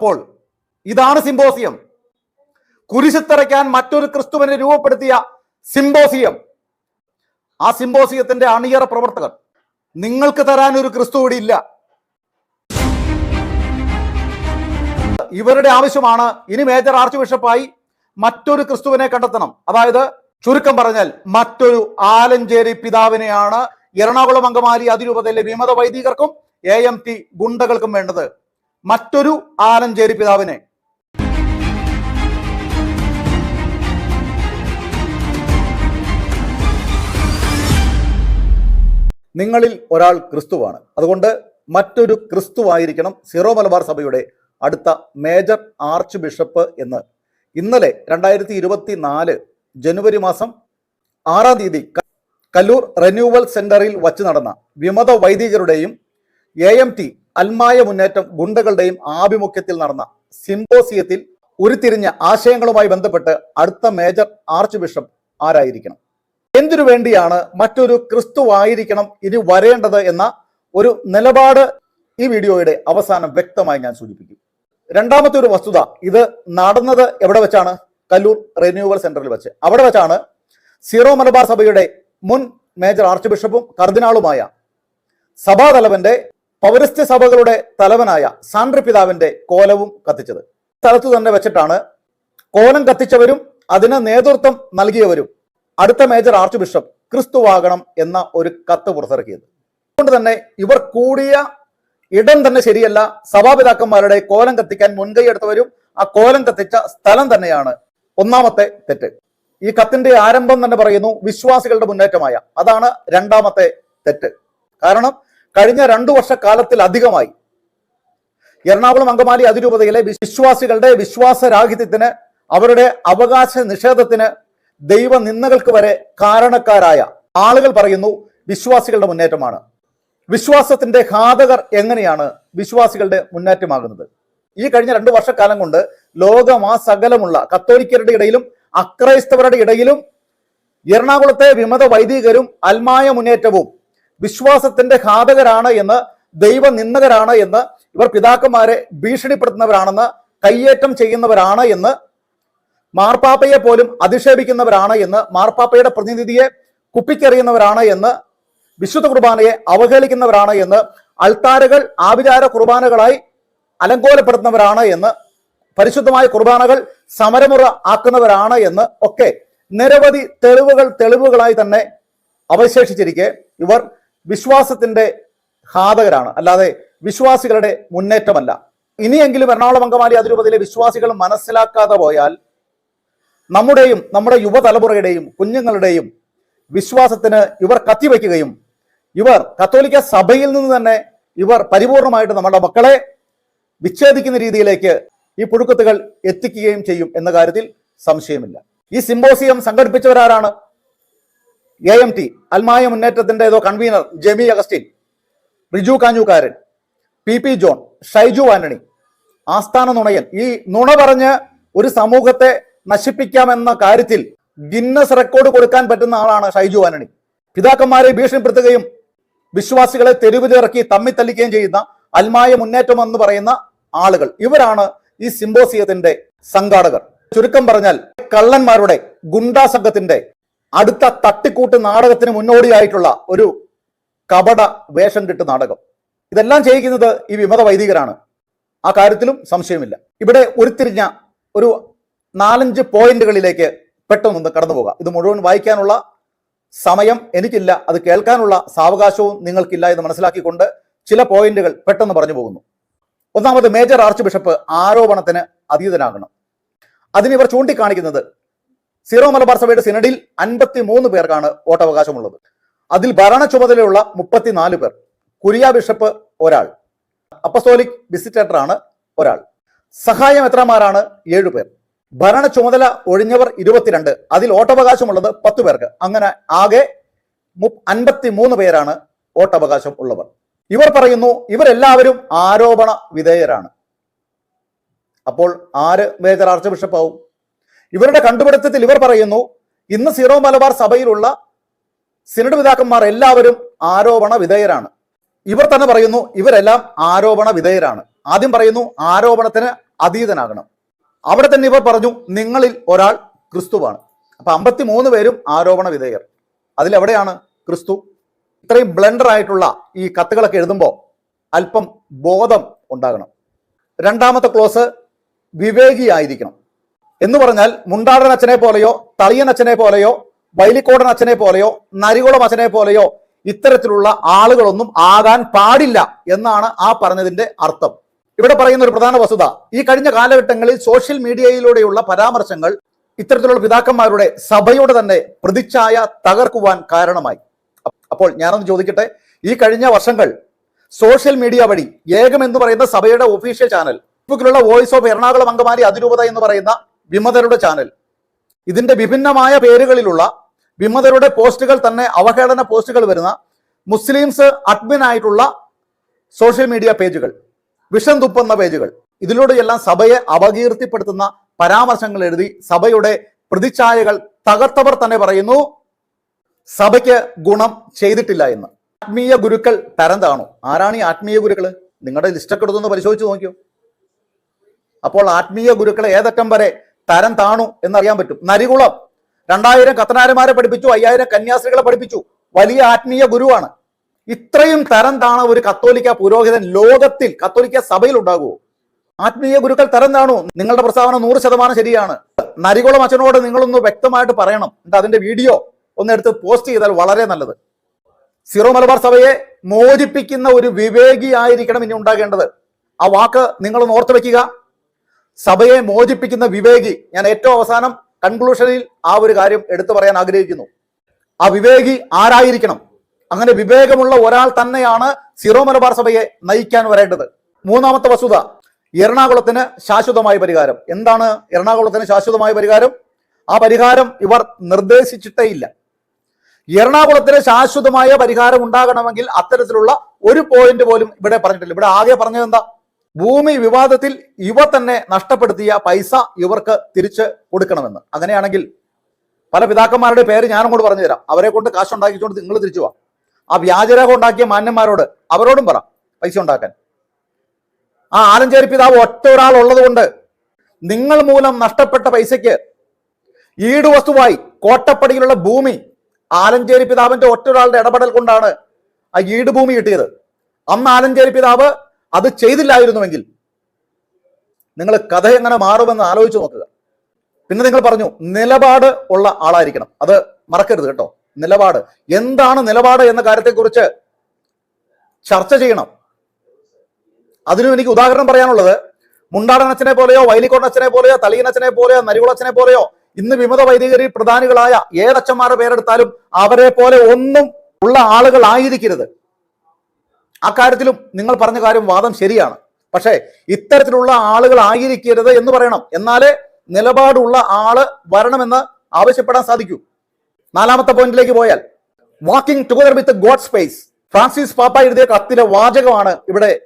അപ്പോൾ ഇതാണ് സിംബോസിയം. കുരിശിത്തറയ്ക്കാൻ മറ്റൊരു ക്രിസ്തുവിനെ രൂപപ്പെടുത്തിയ സിംബോസിയം. ആ സിംബോസിയത്തിന്റെ അണിയറ പ്രവർത്തകർ നിങ്ങൾക്ക് തരാൻ ഒരു ക്രിസ്തു ഇവിടെ ഇല്ല. ഇവരുടെ ആവശ്യമാണ് ഇനി മേജർ ആർച്ച് ബിഷപ്പായി മറ്റൊരു ക്രിസ്തുവിനെ കണ്ടെത്തണം. അതായത് ചുരുക്കം പറഞ്ഞാൽ മറ്റൊരു ആലഞ്ചേരി പിതാവിനെയാണ് എറണാകുളം അങ്കമാലി അതിരൂപതയിലെ വിമത വൈദികർക്കും എ എം ടി ഗുണ്ടകൾക്കും വേണ്ടത്. മറ്റൊരു ആലഞ്ചേരി പിതാവിനെ. നിങ്ങളിൽ ഒരാൾ ക്രിസ്തുവാണ്. അതുകൊണ്ട് മറ്റൊരു ക്രിസ്തുവായിരിക്കണം സിറോ മലബാർ സഭയുടെ അടുത്ത മേജർ ആർച്ച് ബിഷപ്പ് എന്ന്. ഇന്നലെ രണ്ടായിരത്തി ഇരുപത്തി നാല് ജനുവരി മാസം ആറാം തീയതി കല്ലൂർ റെന്യൂവൽ സെന്ററിൽ വച്ച് നടന്ന വിമത വൈദികരുടെയും എ എം ടി അൽമായ മുന്നേറ്റം ഗുണ്ടകളുടെയും ആഭിമുഖ്യത്തിൽ നടന്ന സിംബോസിയത്തിൽ ഉരുത്തിരിഞ്ഞ ആശയങ്ങളുമായി ബന്ധപ്പെട്ട് അടുത്ത മേജർ ആർച്ച് ബിഷപ്പ് ആരായിരിക്കണം? എന്തിനു വേണ്ടിയാണ് മറ്റൊരു ക്രിസ്തുവായിരിക്കണം ഇനി വരേണ്ടത് എന്ന ഒരു നിലപാട് ഈ വീഡിയോയുടെ അവസാനം വ്യക്തമായി ഞാൻ സൂചിപ്പിക്കും. രണ്ടാമത്തെ ഒരു വസ്തുത ഇത് നടന്നത് എവിടെ വെച്ചാണ്? കല്ലൂർ റിന്യൂവൽ സെന്ററിൽ വെച്ച്. അവിടെ വെച്ചാണ് സീറോ മലബാർ സഭയുടെ മുൻ മേജർ ആർച്ച് ബിഷപ്പും കർദിനാളുമായ സഭാതലവന്റെ പൗരസ്ത്യ സഭകളുടെ തലവനായ സാൻഡ്രി പിതാവിന്റെ കോലവും കത്തിച്ചത്. സ്ഥലത്ത് തന്നെ വെച്ചിട്ടാണ് കോലം കത്തിച്ചവരും അതിന് നേതൃത്വം നൽകിയവരും അടുത്ത മേജർ ആർച്ച് ബിഷപ്പ് ക്രിസ്തുവാകണം എന്ന ഒരു കത്ത് പുറത്തിറക്കിയത്. അതുകൊണ്ട് തന്നെ ഇവർ കൂടിയ ഇടം തന്നെ ശരിയല്ല. സഭാപിതാക്കന്മാരുടെ കോലം കത്തിക്കാൻ മുൻകൈ എടുത്തവരും ആ കോലം കത്തിച്ച സ്ഥലം തന്നെയാണ് ഒന്നാമത്തെ തെറ്റ്. ഈ കത്തിന്റെ ആരംഭം തന്നെ പറയുന്നു വിശ്വാസികളുടെ മുന്നേറ്റമായ. അതാണ് രണ്ടാമത്തെ തെറ്റ്. കാരണം കഴിഞ്ഞ രണ്ടു വർഷക്കാലത്തിലധികമായി എറണാകുളം അങ്കമാലി അതിരൂപതയിലെ വിശ്വാസികളുടെ വിശ്വാസരാഹിത്യത്തിന് അവരുടെ അവകാശ നിഷേധത്തിന് ദൈവ നിന്ദകൾക്ക് വരെ കാരണക്കാരായ ആളുകൾ പറയുന്നു വിശ്വാസികളുടെ മുന്നേറ്റമാണ്. വിശ്വാസത്തിന്റെ ഘാതകർ എങ്ങനെയാണ് വിശ്വാസികളുടെ മുന്നേറ്റമാകുന്നത്? ഈ കഴിഞ്ഞ രണ്ടു വർഷക്കാലം കൊണ്ട് ലോകമാസകലമുള്ള കത്തോലിക്കരുടെ ഇടയിലും അക്രൈസ്തവരുടെ ഇടയിലും എറണാകുളത്തെ വിമത വൈദികരും അൽമായ മുന്നേറ്റവും വിശ്വാസത്തിന്റെ ഘാതകരാണ് എന്ന് ദൈവ നിന്ദകരാണ് എന്ന് ഇവർ പിതാക്കന്മാരെ ഭീഷണിപ്പെടുത്തുന്നവരാണെന്ന് കയ്യേറ്റം ചെയ്യുന്നവരാണ് എന്ന് മാർപ്പാപ്പയെ പോലും അധിക്ഷേപിക്കുന്നവരാണ് എന്ന് മാർപ്പാപ്പയുടെ പ്രതിനിധിയെ കുപ്പിക്കെറിയുന്നവരാണ് എന്ന് വിശുദ്ധ കുർബാനയെ അവഹേളിക്കുന്നവരാണ് എന്ന് അൾത്താരകൾ ആഭിചാര കുർബാനകളായി അലങ്കോലപ്പെടുത്തുന്നവരാണ് എന്ന് പരിശുദ്ധമായ കുർബാനകൾ സമരമുറ ആക്കുന്നവരാണ് എന്ന് ഒക്കെ നിരവധി തെളിവുകൾ തെളിവുകളായി തന്നെ അവശേഷിച്ചിരിക്കെ. ഇവർ വിശ്വാസത്തിന്റെ ഘാതകരാണ്. അല്ലാതെ വിശ്വാസികളുടെ മുന്നേറ്റമല്ല. ഇനിയെങ്കിലും എറണാകുളം അങ്കമാലി അതിരൂപതയിലെ വിശ്വാസികൾ മനസ്സിലാക്കാതെ പോയാൽ നമ്മുടെയും നമ്മുടെ യുവതലമുറയുടെയും കുഞ്ഞുങ്ങളുടെയും വിശ്വാസത്തിന് ഇവർ കത്തിവയ്ക്കുകയും ഇവർ കത്തോലിക്ക സഭയിൽ നിന്ന് തന്നെ ഇവർ പരിപൂർണമായിട്ട് നമ്മുടെ മക്കളെ വിച്ഛേദിക്കുന്ന രീതിയിലേക്ക് ഈ പുഴുക്കത്തുകൾ എത്തിക്കുകയും ചെയ്യും എന്ന കാര്യത്തിൽ സംശയമില്ല. ഈ സിമ്പോസിയം സംഘടിപ്പിച്ചവരാരാണ്? എ എം ടി അൽമായ മുന്നേറ്റത്തിന്റെ ഏതോ convener Jemi Augustine Riju Kanjukaran P P John Shaiju Antony. ആസ്ഥാന നുണയൻ. ഈ നുണ പറഞ്ഞ് ഒരു സമൂഹത്തെ നശിപ്പിക്കാമെന്ന കാര്യത്തിൽ ഗിന്നസ് റെക്കോർഡ് കൊടുക്കാൻ പറ്റുന്ന ആളാണ് ഷൈജു ആന്റണി. പിതാക്കന്മാരെ ഭീഷണിപ്പെടുത്തുകയും വിശ്വാസികളെ തെരുവിലിറക്കി തമ്മിത്തല്ലിക്കുകയും ചെയ്യുന്ന അൽമായ മുന്നേറ്റം എന്ന് പറയുന്ന ആളുകൾ. ഇവരാണ് ഈ സിംബോസിയത്തിന്റെ സംഘാടകർ. ചുരുക്കം പറഞ്ഞാൽ കള്ളന്മാരുടെ ഗുണ്ടാ സംഘത്തിന്റെ അടുത്ത തട്ടിക്കൂട്ട് നാടകത്തിന് മുന്നോടിയായിട്ടുള്ള ഒരു കപട വേഷം കിട്ട് നാടകം. ഇതെല്ലാം ചെയ്യിക്കുന്നത് ഈ വിമത വൈദികരാണ്. ആ കാര്യത്തിലും സംശയമില്ല. ഇവിടെ ഉരുത്തിരിഞ്ഞ ഒരു നാലഞ്ച് പോയിന്റുകളിലേക്ക് പെട്ടെന്നൊന്ന് കടന്നു പോകാം. ഇത് മുഴുവൻ വായിക്കാനുള്ള സമയം എനിക്കില്ല. അത് കേൾക്കാനുള്ള സാവകാശവും നിങ്ങൾക്കില്ല എന്ന് മനസ്സിലാക്കിക്കൊണ്ട് ചില പോയിന്റുകൾ പെട്ടെന്ന് പറഞ്ഞു പോകുന്നു. ഒന്നാമത് മേജർ ആർച്ച് ബിഷപ്പ് ആരോപണത്തിന് അതീതനാകണം. അതിന് ഇവർ ചൂണ്ടിക്കാണിക്കുന്നത് സീറോ മലബാർ സഭയുടെ സിനഡിൽ അൻപത്തി മൂന്ന് പേർക്കാണ് വോട്ടവകാശമുള്ളത്. അതിൽ ഭരണ ചുമതലയുള്ള മുപ്പത്തിനാല് പേർ. കുരിയ ബിഷപ്പ് ഒരാൾ. അപ്പസ്തോലിക് വിസിറ്റേറ്ററാണ് ഒരാൾ. സഹായം എത്രമാരാണ്? ഏഴു പേർ. ഭരണ ചുമതല ഒഴിഞ്ഞവർ ഇരുപത്തിരണ്ട്. അതിൽ വോട്ടവകാശമുള്ളത് പത്ത് പേർക്ക്. അങ്ങനെ ആകെ അൻപത്തി മൂന്ന് പേരാണ് വോട്ടവകാശം ഉള്ളവർ. ഇവർ പറയുന്നു ഇവരെല്ലാവരും ആരോപണ വിധേയരാണ്. അപ്പോൾ ആര് മേജർ ആർച്ച് ബിഷപ്പ് ആവും ഇവരുടെ കണ്ടുപിടുത്തത്തിൽ ഇവർ പറയുന്നു ഇന്ന് സീറോ മലബാർ സഭയിലുള്ള സിനഡ് പിതാക്കന്മാർ എല്ലാവരും ആരോപണ വിധേയരാണ്. ഇവർ തന്നെ പറയുന്നു ഇവരെല്ലാം ആരോപണ വിധേയരാണ്. ആദ്യം പറയുന്നു ആരോപണത്തിന് അതീതനാകണം. അവിടെ തന്നെ ഇവർ പറഞ്ഞു നിങ്ങളിൽ ഒരാൾ ക്രിസ്തുവാണ്. അപ്പൊ അമ്പത്തി മൂന്ന് പേരും ആരോപണ വിധേയർ. അതിലെവിടെയാണ് ക്രിസ്തു? ഇത്രയും ബ്ലണ്ടർ ആയിട്ടുള്ള ഈ കത്തുകളൊക്കെ എഴുതുമ്പോൾ അല്പം ബോധം ഉണ്ടാകണം. രണ്ടാമത്തെ ക്ലോസ് വിവേകിയായിരിക്കണം. എന്ന് പറഞ്ഞാൽ മുണ്ടാടൻ അച്ഛനെ പോലെയോ തളിയൻ അച്ഛനെ പോലെയോ വൈലിക്കോടൻ അച്ഛനെ പോലെയോ നരികുളം അച്ഛനെ പോലെയോ ഇത്തരത്തിലുള്ള ആളുകളൊന്നും ആകാൻ പാടില്ല എന്നാണ് ആ പറഞ്ഞതിന്റെ അർത്ഥം. ഇവിടെ പറയുന്ന ഒരു പ്രധാന വസ്തുത ഈ കഴിഞ്ഞ കാലഘട്ടങ്ങളിൽ സോഷ്യൽ മീഡിയയിലൂടെയുള്ള പരാമർശങ്ങൾ ഇത്തരത്തിലുള്ള പിതാക്കന്മാരുടെ സഭയോട് തന്നെ പ്രതിച്ഛായ തകർക്കുവാൻ കാരണമായി. അപ്പോൾ ഞാനൊന്ന് ചോദിക്കട്ടെ ഈ കഴിഞ്ഞ വർഷങ്ങൾ സോഷ്യൽ മീഡിയ വഴി ഏകം എന്ന് പറയുന്ന സഭയുടെ ഒഫീഷ്യൽ ചാനൽ ഫേസ്ബുക്കിലുള്ള വോയിസ് ഓഫ് എറണാകുളം അങ്കമാലി അതിരൂപത എന്ന് പറയുന്ന വിമതരുടെ ചാനൽ. ഇതിന്റെ വിഭിന്നമായ പേരുകളിലുള്ള വിമതരുടെ പോസ്റ്റുകൾ തന്നെ അവഹേളന പോസ്റ്റുകൾ വരുന്ന മുസ്ലിംസ് അഡ്മിൻ ആയിട്ടുള്ള സോഷ്യൽ മീഡിയ പേജുകൾ വിഷം തുപ്പുന്ന പേജുകൾ. ഇതിലൂടെയെല്ലാം സഭയെ അപകീർത്തിപ്പെടുത്തുന്ന പരാമർശങ്ങൾ എഴുതി സഭയുടെ പ്രതിച്ഛായകൾ തകർത്തവർ തന്നെ പറയുന്നു സഭയ്ക്ക് ഗുണം ചെയ്തിട്ടില്ല എന്ന്. ആത്മീയ ഗുരുക്കൾ തരം താണു ആരാണ് ഈ ആത്മീയ ഗുരുക്കൾ നിങ്ങളുടെ ലിസ്റ്റൊക്കെ എടുത്തൊന്ന് പരിശോധിച്ച് നോക്കിയോ? അപ്പോൾ ആത്മീയ ഗുരുക്കളെ ഏതറ്റം വരെ തരം താണു എന്നറിയാൻ പറ്റും. നരികുളം. രണ്ടായിരം കത്തനാരന്മാരെ പഠിപ്പിച്ചു അയ്യായിരം കന്യാസ്ത്രീകളെ പഠിപ്പിച്ചു. വലിയ ആത്മീയ ഗുരുവാണ്. ഇത്രയും തരം താണ ഒരു കത്തോലിക്ക പുരോഹിതൻ ലോകത്തിൽ കത്തോലിക്ക സഭയിൽ ഉണ്ടാകുമോ ആത്മീയ ഗുരുക്കൾ തരം താണു. നിങ്ങളുടെ പ്രസ്താവന നൂറ് ശതമാനം ശരിയാണ്. നരികുളം അച്ഛനോട് നിങ്ങളൊന്ന് വ്യക്തമായിട്ട് പറയണം. എന്നിട്ട് അതിന്റെ വീഡിയോ ഒന്ന് എടുത്ത് പോസ്റ്റ് ചെയ്താൽ വളരെ നല്ലത്. സിറോ മലബാർ സഭയെ മോചിപ്പിക്കുന്ന ഒരു വിവേകിയായിരിക്കണം ഇനി ഉണ്ടാകേണ്ടത്. ആ വാക്ക് നിങ്ങൾ ഓർത്തു വെക്കുക. സഭയെ മോചിപ്പിക്കുന്ന വിവേകി ഞാൻ ഏറ്റവും അവസാനം കൺക്ലൂഷനിൽ ആ ഒരു കാര്യം എടുത്തു പറയാൻ ആഗ്രഹിക്കുന്നു. ആ വിവേകി ആരായിരിക്കണം? അങ്ങനെ വിവേകമുള്ള ഒരാൾ തന്നെയാണ് സിറോ മലബാർ സഭയെ നയിക്കാൻ വരേണ്ടത്. മൂന്നാമത്തെ വസ്തുത എറണാകുളത്തിന് ശാശ്വതമായ പരിഹാരം. എന്താണ് എറണാകുളത്തിന് ശാശ്വതമായ പരിഹാരം? ആ പരിഹാരം ഇവർ നിർദ്ദേശിച്ചിട്ടേ ഇല്ല. എറണാകുളത്തിന് ശാശ്വതമായ പരിഹാരം ഉണ്ടാകണമെങ്കിൽ അത്തരത്തിലുള്ള ഒരു പോയിന്റ് പോലും ഇവിടെ പറഞ്ഞിട്ടില്ല. ഇവിടെ ആകെ പറഞ്ഞത് എന്താ? ഭൂമി വിവാദത്തിൽ ഇവ തന്നെ നഷ്ടപ്പെടുത്തിയ പൈസ ഇവർക്ക് തിരിച്ച് കൊടുക്കണമെന്ന്. അങ്ങനെയാണെങ്കിൽ പല പിതാക്കന്മാരുടെ പേര് ഞാൻ അങ്ങോട്ട് പറഞ്ഞു തരാം അവരെ കൊണ്ട് കാശ് ഉണ്ടാക്കിച്ചുകൊണ്ട് നിങ്ങൾ തിരിച്ചു പോവാം ആ വ്യാജരേഖ ഉണ്ടാക്കിയ മാന്യന്മാരോട് അവരോടും പറ പൈസ ഉണ്ടാക്കാൻ. ആ ആലഞ്ചേരി പിതാവ് ഒറ്റ ഒരാൾ ഉള്ളത് കൊണ്ട് നിങ്ങൾ മൂലം നഷ്ടപ്പെട്ട പൈസയ്ക്ക് ഈടുവസ്തുവായി കോട്ടപ്പടിയിലുള്ള ഭൂമി ആലഞ്ചേരി പിതാവിന്റെ ഒറ്റ ഒരാളുടെ ഇടപെടൽ കൊണ്ടാണ് ആ ഈട് ഭൂമി കിട്ടിയത്. അന്ന് ആലഞ്ചേരി പിതാവ് അത് ചെയ്തില്ലായിരുന്നുവെങ്കിൽ നിങ്ങൾ കഥ എങ്ങനെ മാറുമെന്ന് ആലോചിച്ച് നോക്കുക. പിന്നെ നിങ്ങൾ പറഞ്ഞു നിലപാട് ഉള്ള ആളായിരിക്കണം. അത് മറക്കരുത് കേട്ടോ. നിലപാട്. എന്താണ് നിലപാട് എന്ന കാര്യത്തെക്കുറിച്ച് ചർച്ച ചെയ്യണം. അതിനും എനിക്ക് ഉദാഹരണം പറയാനുള്ളത് മുണ്ടാടൻ അച്ഛനെ പോലെയോ വൈലിക്കോടൻ അച്ഛനെ പോലെയോ തളിയനച്ചനെ പോലെയോ നരികുളച്ചനെ പോലെയോ ഇന്ന് വിമത വൈദികരി പ്രധാനികളായ ഏതച്ഛന്മാരുടെ പേരെടുത്താലും അവരെ പോലെ ഒന്നും ഉള്ള ആളുകളായിരിക്കരുത് അക്കാര്യത്തിലും നിങ്ങൾ പറഞ്ഞ കാര്യം വാദം ശരിയാണ്. പക്ഷേ ഇത്തരത്തിലുള്ള ആളുകൾ ആയിരിക്കരുത് എന്ന് പറയണം. എന്നാലേ നിലപാടുള്ള ആൾ വരണമെന്ന് ആവശ്യപ്പെടാൻ സാധിക്കൂ. നാലാമത്തെ പോയിന്റിലേക്ക് പോയാൽ walking together with God space Francis പാപ്പ എഴുതിയ കത്തിലെ വാചകമാണ് ഇവിടെ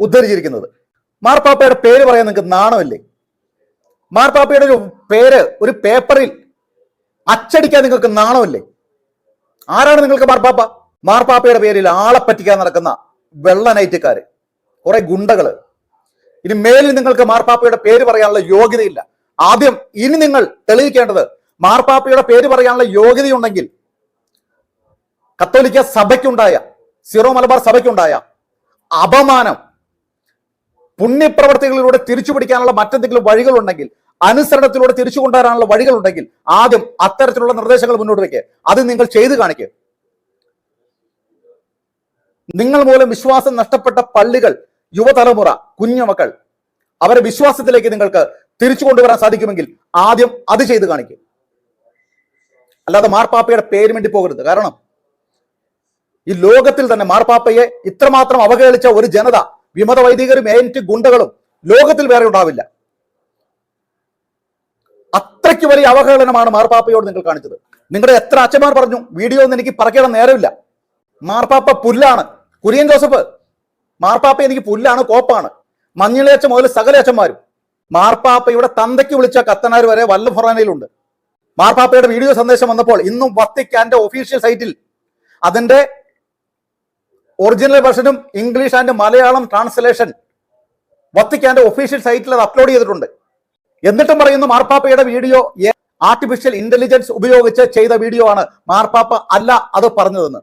ഉദ്ധരിച്ചിരിക്കുന്നത്. മാർപ്പാപ്പയുടെ പേര് പറയാൻ നിങ്ങൾക്ക് നാണമല്ലേ? മാർപ്പാപ്പയുടെ ഒരു പേര് ഒരു പേപ്പറിൽ അച്ചടിക്കാൻ നിങ്ങൾക്ക് നാണമല്ലേ? ആരാണ് നിങ്ങൾക്ക് മാർപ്പാപ്പ മാർപ്പാപ്പയുടെ പേരിൽ ആളെ പറ്റിക്കാൻ നടക്കുന്ന വെള്ള നൈറ്റുകാർ കുറെ ഗുണ്ടകൾ ഇനി മേലിൽ നിങ്ങൾക്ക് മാർപ്പാപ്പയുടെ പേര് പറയാനുള്ള യോഗ്യതയില്ല. ആദ്യം ഇനി നിങ്ങൾ തെളിയിക്കേണ്ടത് മാർപ്പാപ്പയുടെ പേര് പറയാനുള്ള യോഗ്യതയുണ്ടെങ്കിൽ കത്തോലിക്ക സഭയ്ക്കുണ്ടായ സിറോ മലബാർ സഭയ്ക്കുണ്ടായ അപമാനം പുണ്യപ്രവർത്തികളിലൂടെ തിരിച്ചു പിടിക്കാനുള്ള മറ്റെന്തെങ്കിലും വഴികളുണ്ടെങ്കിൽ അനുസരണത്തിലൂടെ തിരിച്ചു കൊണ്ടുവരാനുള്ള വഴികളുണ്ടെങ്കിൽ ആദ്യം അത്തരത്തിലുള്ള നിർദ്ദേശങ്ങൾ മുന്നോട്ട് വയ്ക്കുക അത് നിങ്ങൾ ചെയ്തു കാണിക്കുക നിങ്ങൾ മൂലം വിശ്വാസം നഷ്ടപ്പെട്ട പള്ളികൾ യുവതലമുറ കുഞ്ഞുമക്കൾ അവരെ വിശ്വാസത്തിലേക്ക് നിങ്ങൾക്ക് തിരിച്ചു കൊണ്ടുവരാൻ സാധിക്കുമെങ്കിൽ ആദ്യം അത് ചെയ്ത് കാണിക്കും. അല്ലാതെ മാർപ്പാപ്പയുടെ പേര് വേണ്ടി പോകരുത്. കാരണം ഈ ലോകത്തിൽ തന്നെ മാർപ്പാപ്പയെ ഇത്രമാത്രം അവഹേളിച്ച ഒരു ജനത വിമത വൈദികരും ഏന്റ് ഗുണ്ടകളും ലോകത്തിൽ വേറെ ഉണ്ടാവില്ല. അത്രയ്ക്ക് വലിയ അവഹേളനമാണ് മാർപ്പാപ്പയോട് നിങ്ങൾ കാണിച്ചത്. നിങ്ങളുടെ എത്ര അച്ഛന്മാർ പറഞ്ഞു വീഡിയോ ഒന്നും എനിക്ക് പറക്കേണ്ട നേരമില്ല. മാർപ്പാപ്പ പുല്ലാണ്. കുര്യൻ ജോസഫ് മാർപ്പാപ്പ എനിക്ക് പുല്ലാണ് കോപ്പാണ്. മഞ്ഞളിയച്ഛൻ മുതൽ സകല അച്ഛന്മാരും. മാർപ്പാപ്പയുടെ തന്തയ്ക്ക് വിളിച്ച കത്തനാർ വരെ വല്ല ഫൊറാനയിലുണ്ട് മാർപ്പാപ്പയുടെ വീഡിയോ സന്ദേശം വന്നപ്പോൾ ഇന്നും വത്തിക്കാന്റെ ഒഫീഷ്യൽ സൈറ്റിൽ അതിന്റെ ഒറിജിനൽ വേർഷനും ഇംഗ്ലീഷ് ആൻഡ് മലയാളം ട്രാൻസ്ലേഷൻ വത്തിക്കാന്റെ ഒഫീഷ്യൽ സൈറ്റിൽ അത് അപ്ലോഡ് ചെയ്തിട്ടുണ്ട്. എന്നിട്ടും പറയുന്നു മാർപ്പാപ്പയുടെ വീഡിയോ ആർട്ടിഫിഷ്യൽ ഇന്റലിജൻസ് ഉപയോഗിച്ച് ചെയ്ത വീഡിയോ ആണ്. മാർപ്പാപ്പ അല്ല അത് പറഞ്ഞതെന്ന്.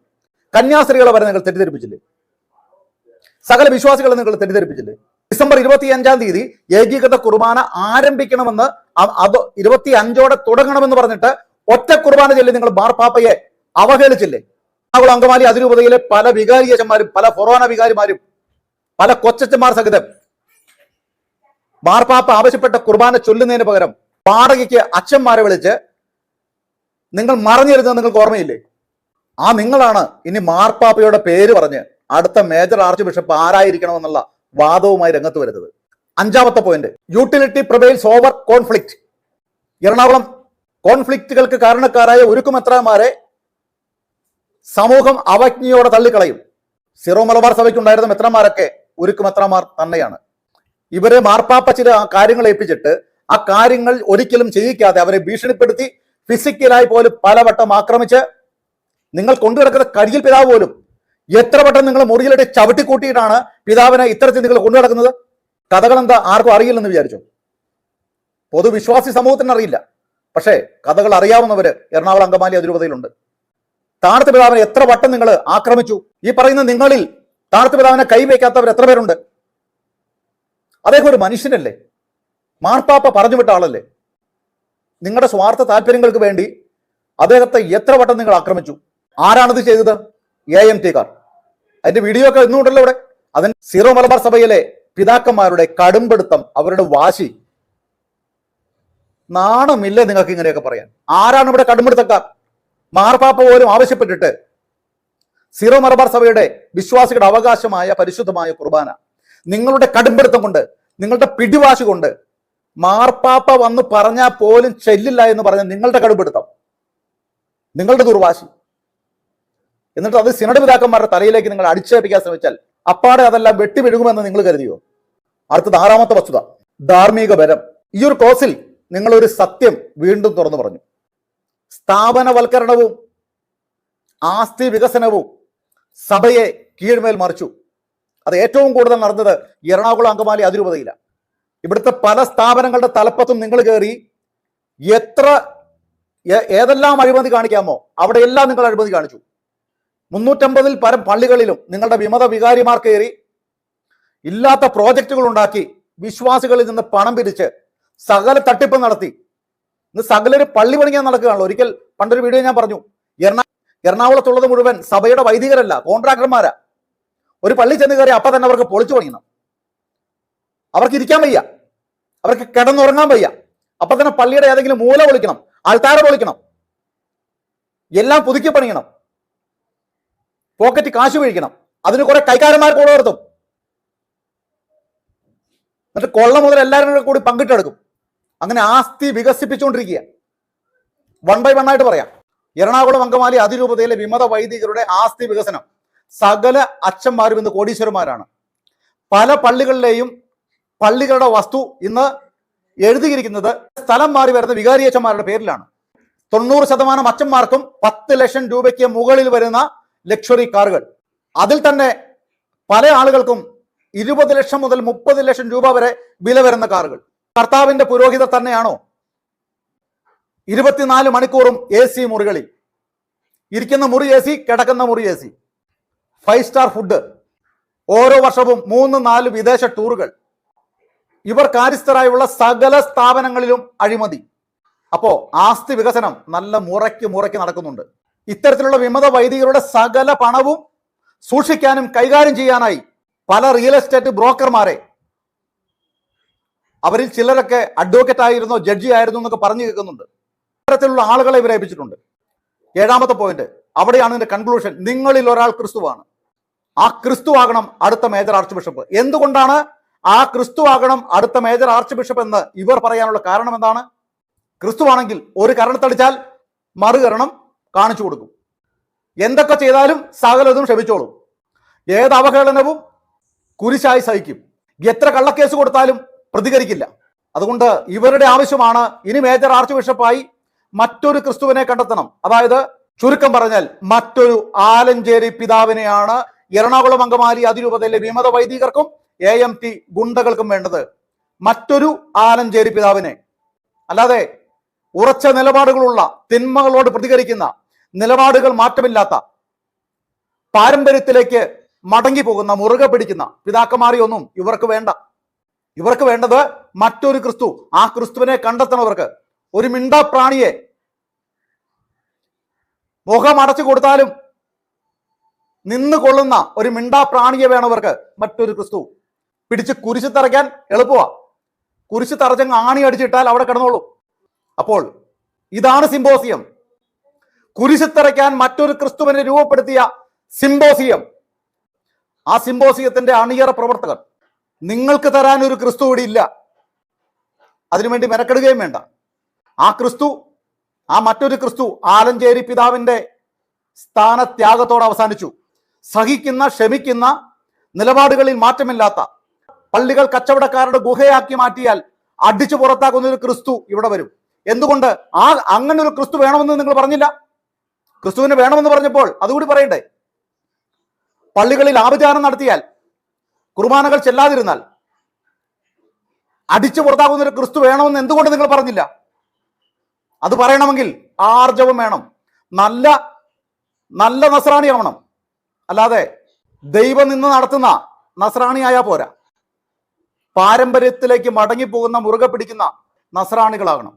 കന്യാസ്ത്രീകളെ വരെ നിങ്ങൾ തെറ്റിദ്ധരിപ്പിച്ചില്ലേ? സകല വിശ്വാസികളെ നിങ്ങൾ തെറ്റിദ്ധരിപ്പിച്ചില്ലേ? ഡിസംബർ ഇരുപത്തി അഞ്ചാം തീയതി ഏകീകൃത കുർബാന ആരംഭിക്കണമെന്ന് അത് ഇരുപത്തി അഞ്ചോടെ തുടങ്ങണമെന്ന് പറഞ്ഞിട്ട് ഒറ്റ കുർബാന ചൊല്ലി നിങ്ങൾ മാർപ്പാപ്പയെ അവഹേളിച്ചില്ലേ? എറണാകുളം അങ്കമാലി അതിരൂപതയിലെ പല വികാരിയച്ചന്മാരും പല ഫൊറോന വികാരിമാരും പല കൊച്ചച്ചന്മാർ സഹിതം മാർപ്പാപ്പ ആവശ്യപ്പെട്ട കുർബാന ചൊല്ലുന്നതിന് പകരം വാടകയ്ക്ക് അച്ഛന്മാരെ വിളിച്ച് നിങ്ങൾ മറഞ്ഞിരുന്നത് നിങ്ങൾക്ക് ഓർമ്മയില്ലേ? ആ നിങ്ങളാണ് ഇനി മാർപ്പാപ്പയുടെ പേര് പറഞ്ഞ് അടുത്ത മേജർ ആർച്ച് ബിഷപ്പ് ആരായിരിക്കണം എന്നുള്ള വാദവുമായി രംഗത്ത് വരുന്നത്. അഞ്ചാമത്തെ point utility profiles over conflict Ernakulam കോൺഫ്ലിക്റ്റുകൾക്ക് കാരണക്കാരായ ഉരുക്കുമെത്രാമാരെ സമൂഹം അവജ്ഞയോടെ തള്ളിക്കളയും. സിറോ മലബാർ സഭയ്ക്കുണ്ടായിരുന്ന മെത്രന്മാരൊക്കെ ഉരുക്കുമെത്രമാർ തന്നെയാണ്. ഇവരെ മാർപ്പാപ്പ ചില കാര്യങ്ങൾ ഏൽപ്പിച്ചിട്ട് ആ കാര്യങ്ങൾ ഒരിക്കലും ചെയ്യിക്കാതെ അവരെ ഭീഷണിപ്പെടുത്തി ഫിസിക്കലായി പോലും പലവട്ടം ആക്രമിച്ച് നിങ്ങൾ കൊണ്ടുകിടക്കുന്ന കരിയിൽ പിതാവ് പോലും എത്ര വട്ടം നിങ്ങൾ മുറിയിലിട്ട് ചവിട്ടിക്കൂട്ടിയിട്ടാണ് പിതാവിനെ ഇത്തരത്തിൽ നിങ്ങൾ കൊണ്ടുനടക്കുന്നത് കഥകൾ എന്താ ആർക്കും അറിയില്ലെന്ന് വിചാരിച്ചു? പൊതുവിശ്വാസി സമൂഹത്തിന് അറിയില്ല. പക്ഷേ കഥകൾ അറിയാവുന്നവര് എറണാകുളം അങ്കമാലി അതിരൂപതയിലുണ്ട്. താണത്ത് പിതാവിനെ എത്ര വട്ടം നിങ്ങൾ ആക്രമിച്ചു? ഈ പറയുന്ന നിങ്ങളിൽ താണത്ത് പിതാവിനെ കൈവയ്ക്കാത്തവർ എത്ര പേരുണ്ട്? അദ്ദേഹം ഒരു മനുഷ്യനല്ലേ? മാർപ്പാപ്പ പറഞ്ഞു വിട്ട ആളല്ലേ? നിങ്ങളുടെ സ്വാർത്ഥ താല്പര്യങ്ങൾക്ക് വേണ്ടി അദ്ദേഹത്തെ എത്ര വട്ടം നിങ്ങൾ ആക്രമിച്ചു? ആരാണിത് ചെയ്തത്? A M T car. അതിന്റെ വീഡിയോ ഒക്കെ ഇന്നുണ്ടല്ലോ ഇവിടെ. അതിന് സീറോ മലബാർ സഭയിലെ പിതാക്കന്മാരുടെ കടുംപിടുത്തം അവരുടെ വാശി. നാണമില്ലേ നിങ്ങൾക്ക് ഇങ്ങനെയൊക്കെ പറയാൻ. ആരാണ് ഇവിടെ കടുംപിടുത്തക്കാർ മാർപ്പാപ്പ പോലും ആവശ്യപ്പെട്ടിട്ട് സീറോ മലബാർ സഭയുടെ വിശ്വാസികളുടെ അവകാശമായ പരിശുദ്ധമായ കുർബാന. നിങ്ങളുടെ കടുംപിടുത്തം കൊണ്ട് നിങ്ങളുടെ പിടിവാശി കൊണ്ട് മാർപ്പാപ്പ വന്ന് പറഞ്ഞാൽ പോലും ചെല്ലില്ല എന്ന് പറഞ്ഞ നിങ്ങളുടെ കടുംപിടുത്തം. നിങ്ങളുടെ ദുർവാശി. എന്നിട്ട് അത് സിനഡ് പിതാക്കന്മാരുടെ തലയിലേക്ക് നിങ്ങൾ അടിച്ചേൽപ്പിക്കാൻ ശ്രമിച്ചാൽ അപ്പാടെ അതെല്ലാം വെട്ടിവിഴുകുമെന്ന് നിങ്ങൾ കരുതിയോ? അടുത്തത് ആറാമത്തെ വസ്തുത ധാർമ്മിക ബലം. ഈ ഒരു കോസിൽ നിങ്ങൾ ഒരു സത്യം വീണ്ടും തുറന്നു പറഞ്ഞു. സ്ഥാപനവൽക്കരണവും ആസ്തി വികസനവും സഭയെ കീഴ്മേൽ മറിച്ചു. അത് ഏറ്റവും കൂടുതൽ നടന്നത് എറണാകുളം അങ്കമാലി അതിരൂപതയിലാണ് ഇവിടുത്തെ പല സ്ഥാപനങ്ങളുടെ തലപ്പത്തും നിങ്ങൾ കയറി എത്ര ഏതെല്ലാം അഴിമതി കാണിക്കാമോ അവിടെയെല്ലാം നിങ്ങൾ അഴിമതി കാണിച്ചു. മുന്നൂറ്റമ്പതിൽ പരം പള്ളികളിലും നിങ്ങളുടെ വിമത വികാരിമാർ കയറി ഇല്ലാത്ത പ്രോജക്റ്റുകൾ ഉണ്ടാക്കി വിശ്വാസികളിൽ നിന്ന് പണം പിരിച്ച് സകല തട്ടിപ്പ് നടത്തി. ഇന്ന് സകലര് പള്ളി പണിയാൻ നടക്കുകയാണല്ലോ. ഒരിക്കൽ പണ്ടൊരു വീഡിയോ ഞാൻ പറഞ്ഞു. എറണാ എറണാകുളത്തുള്ളത് മുഴുവൻ സഭയുടെ വൈദികരല്ല കോൺട്രാക്ടർമാരാ. ഒരു പള്ളി ചെന്ന് കയറി അപ്പൊ തന്നെ അവർക്ക് പൊളിച്ചു പണിയണം അവർക്ക് ഇരിക്കാൻ വയ്യ. അവർക്ക് കിടന്നുറങ്ങാൻ വയ്യ. അപ്പൊ തന്നെ പള്ളിയുടെ ഏതെങ്കിലും മൂല പൊളിക്കണം ആൾത്താര പൊളിക്കണം. എല്ലാം പുതുക്കി പണിയണം. പോക്കറ്റ് കാശ് വീഴിക്കണം അതിന് കുറെ കൈക്കാരന്മാർ കൂടെ നടത്തും. എന്നിട്ട് കൊള്ള മുതൽ എല്ലാവരും കൂടി പങ്കിട്ടെടുക്കും. അങ്ങനെ ആസ്തി വികസിപ്പിച്ചുകൊണ്ടിരിക്കുക. വൺ ബൈ വൺ ആയിട്ട് പറയാം. എറണാകുളം അങ്കമാലി അതിരൂപതയിലെ വിമത വൈദികരുടെ ആസ്തി വികസനം. സകല അച്ഛന്മാരും ഇന്ന് കോടീശ്വരന്മാരാണ്. പല പള്ളികളിലെയും പള്ളികളുടെ വസ്തു ഇന്ന് എഴുതിയിരിക്കുന്നത് സ്ഥലം മാറി വരുന്ന വികാരിയച്ഛന്മാരുടെ പേരിലാണ്. തൊണ്ണൂറ് ശതമാനം അച്ഛന്മാർക്കും പത്ത് ലക്ഷം രൂപയ്ക്ക് മുകളിൽ വരുന്ന ലക്ഷറി കാറുകൾ അതിൽ തന്നെ പല ആളുകൾക്കും ഇരുപത് ലക്ഷം മുതൽ മുപ്പത് ലക്ഷം രൂപ വരെ വില വരുന്ന കാറുകൾ കർത്താവിന്റെ പുരോഹിതർ തന്നെയാണോ? ഇരുപത്തിനാല് മണിക്കൂറും എ സി മുറികളിൽ. ഇരിക്കുന്ന മുറി എ സി കിടക്കുന്ന മുറി A C five star food ഓരോ വർഷവും മൂന്ന് നാല് വിദേശ ടൂറുകൾ ഇവർ കാര്യസ്ഥരായുള്ള സകല സ്ഥാപനങ്ങളിലും അഴിമതി. അപ്പോ ആസ്തി വികസനം നല്ല മുറയ്ക്ക് മുറയ്ക്ക് നടക്കുന്നുണ്ട്. ഇത്തരത്തിലുള്ള വിമത വൈദികരുടെ സകല പണവും സൂക്ഷിക്കാനും കൈകാര്യം ചെയ്യാനായി പല റിയൽ എസ്റ്റേറ്റ് ബ്രോക്കർമാരെ അവരിൽ ചിലരൊക്കെ അഡ്വക്കേറ്റ് ആയിരുന്നോ ജഡ്ജി ആയിരുന്നു എന്നൊക്കെ പറഞ്ഞു കേൾക്കുന്നുണ്ട്. ഇത്തരത്തിലുള്ള ആളുകളെ ഇവരെ ഏൽപ്പിച്ചിട്ടുണ്ട്. ഏഴാമത്തെ പോയിന്റ് അവിടെയാണ് ഇതിന്റെ കൺക്ലൂഷൻ നിങ്ങളിൽ ഒരാൾ ക്രിസ്തുവാണ്. ആ ക്രിസ്തു ആകണം അടുത്ത മേജർ ആർച്ച് ബിഷപ്പ് എന്തുകൊണ്ടാണ് ആ ക്രിസ്തു ആകണം അടുത്ത മേജർ ആർച്ച് ബിഷപ്പ് എന്ന് ഇവർ പറയാനുള്ള കാരണം എന്താണ്? ക്രിസ്തുവാണെങ്കിൽ ഒരു കരണത്തടിച്ചാൽ മറുകരണം കാണിച്ചു കൊടുക്കും. എന്തൊക്കെ ചെയ്താലും സകലതും ക്ഷമിച്ചോളും. ഏത് അവഹേളനവും കുരിശായി സഹിക്കും. എത്ര കള്ളക്കേസ് കൊടുത്താലും പ്രതികരിക്കില്ല. അതുകൊണ്ട് ഇവരുടെ ആവശ്യമാണ് ഇനി മേജർ ആർച്ച് ബിഷപ്പായി മറ്റൊരു ക്രിസ്തുവിനെ കണ്ടെത്തണം. അതായത് ചുരുക്കം പറഞ്ഞാൽ മറ്റൊരു ആലഞ്ചേരി പിതാവിനെയാണ് എറണാകുളം അങ്കമാലി അതിരൂപതയിലെ വിമത വൈദികർക്കും എ എം ടി ഗുണ്ടകൾക്കും വേണ്ടത്. മറ്റൊരു ആലഞ്ചേരി പിതാവിനെ. അല്ലാതെ ഉറച്ച നിലപാടുകളുള്ള തിന്മകളോട് പ്രതികരിക്കുന്ന നിലപാടുകൾ മാറ്റമില്ലാത്ത പാരമ്പര്യത്തിലേക്ക് മടങ്ങി പോകുന്ന മുറുകെ പിടിക്കുന്ന പിതാക്കന്മാരെയൊന്നും ഇവർക്ക് വേണ്ട. ഇവർക്ക് വേണ്ടത് മറ്റൊരു ക്രിസ്തു. ആ ക്രിസ്തുവിനെ കണ്ടെത്തണവർക്ക് ഒരു മിണ്ടാപ്രാണിയെ മുഖം അടച്ചു കൊടുത്താലും നിന്ന് കൊള്ളുന്ന ഒരു മിണ്ടാപ്രാണിയെ വേണവർക്ക് മറ്റൊരു ക്രിസ്തു. പിടിച്ച് കുരിശ് തറയ്ക്കാൻ എളുപ്പമാ. കുരിശ് തറച്ചങ്ങ് ആണി അടിച്ചിട്ടാൽ അവിടെ കിടന്നോളൂ. അപ്പോൾ ഇതാണ് സിംബോസിയം. കുരിശ് തറയ്ക്കാൻ മറ്റൊരു ക്രിസ്തുവിനെ രൂപപ്പെടുത്തിയ സിംബോസിയം. ആ സിംബോസിയത്തിന്റെ അണിയറ പ്രവർത്തകർ നിങ്ങൾക്ക് തരാൻ ഒരു ക്രിസ്തു കൂടി ഇല്ല. അതിനുവേണ്ടി മെനക്കെടുകയും വേണ്ട. ആ ക്രിസ്തു ആ മറ്റൊരു ക്രിസ്തു ആലഞ്ചേരി പിതാവിന്റെ സ്ഥാനത്യാഗത്തോടെ അവസാനിച്ചു. സഹിക്കുന്ന ക്ഷമിക്കുന്ന നിലപാടുകളിൽ മാറ്റമില്ലാത്ത പള്ളികൾ കച്ചവടക്കാരുടെ ഗുഹയാക്കി മാറ്റിയാൽ അടിച്ചു പുറത്താക്കുന്ന ഒരു ക്രിസ്തു ഇവിടെ വരും. എന്തുകൊണ്ട്? ആ അങ്ങനെ ഒരു ക്രിസ്തു വേണമെന്ന് നിങ്ങൾ പറഞ്ഞില്ല? ക്രിസ്തുവിന് വേണമെന്ന് പറഞ്ഞപ്പോൾ അതുകൂടി പറയണ്ടേ? പള്ളികളിൽ ആഭിചാരം നടത്തിയാൽ കുർബാനകൾ ചെല്ലാതിരുന്നാൽ അടിച്ചു പുറത്താകുന്ന ഒരു ക്രിസ്തു വേണമെന്ന് എന്തുകൊണ്ട് നിങ്ങൾ പറഞ്ഞില്ല? അത് പറയണമെങ്കിൽ ആർജവം വേണം. നല്ല നല്ല നസ്രാണി നസ്രാണിയാവണം അല്ലാതെ ദൈവം നിന്ന് നടത്തുന്ന നസ്രാണിയായാ പോരാ. പാരമ്പര്യത്തിലേക്ക് മടങ്ങിപ്പോകുന്ന മുറുകെ പിടിക്കുന്ന നസ്രാണികളാകണം.